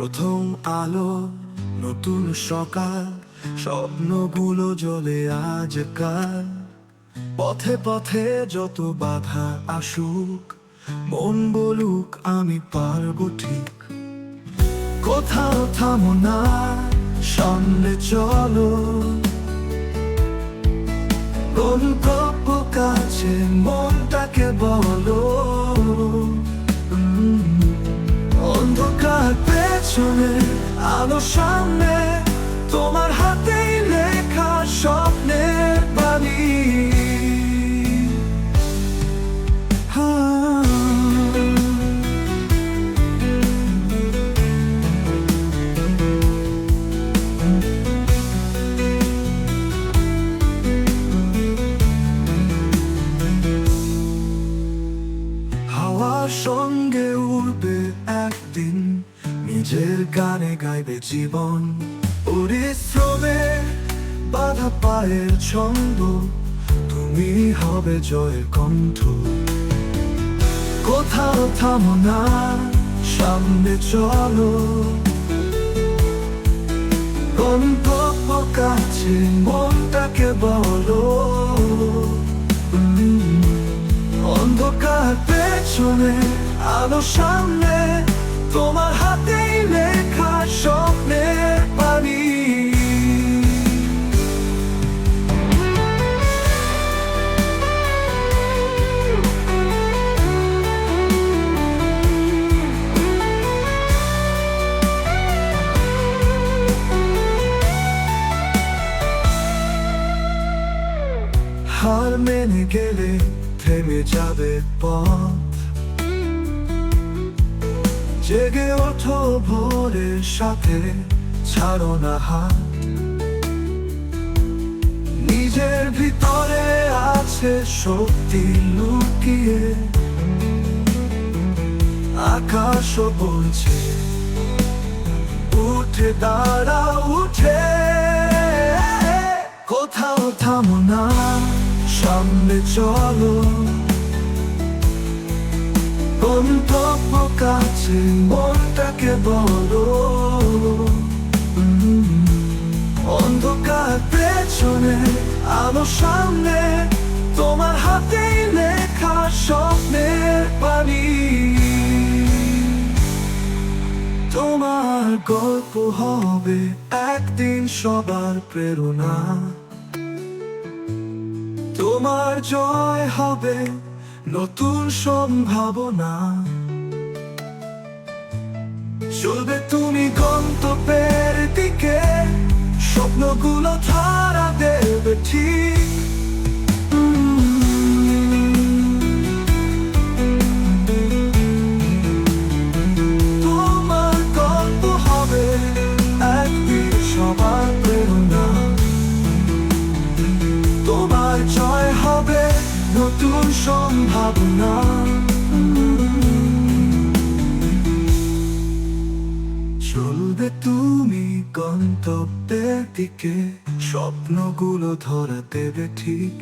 প্রথম আলো, নতুন সকাল, স্বপ্নগুলো জ্বলে আজকাল পথে পথে যত বাধা আসুক, মন বলুক আমি পারব ঠিক। কোথাও থামো না, সামনে চলো। গন্তব্য কাছে, মনটাকে বলো। পেছনে আলো সামনে তোমার হাতেই নিজের গানে গাইবে জীবন। পরিশ্রমে বাধা পায়ের ছন্দ, তুমি হবে জয়ের কণ্ঠ। কোথাও থামো না, সামনে চলো। গন্তব্য কাছে মনটাকে বলো। অন্ধকার পেছনে, আলো সামনে, তোমার হাতেই লেখা স্বপ্নের বাণী হার মেনে গেলে থেমে যাবে পথ জেগে ওঠো ভোরের সাথে, ছাড়ো না হাত। নিজের ভিতরে আছে শক্তি লুকিয়ে। আকাশও বলছে, উঠে দাঁড়া উঠে। কোথাও থামো না, সামনে চলো। গন্তব্য কাছে মনটাকে বলো? অন্ধকার পেছনে, আলো সামনে, তোমার হাতেই লেখা স্বপ্নের বাণী। তোমার গল্প হবে একদিন সবার প্রেরণা। তোমার জয় হবে নতুন সম্ভাবনা। চলবে তুমি গন্তব্যের দিকে। স্বপ্নগুলো ধারা দেবে ঠিক। তোমার গল্প হবে একদিন সবার প্রেরণা। তোমার জয় হবে নতুন সম্ভাবনা। চলবে তুমি গন্তব্যের দিকে। স্বপ্নগুলো ধরা দেবে ঠিক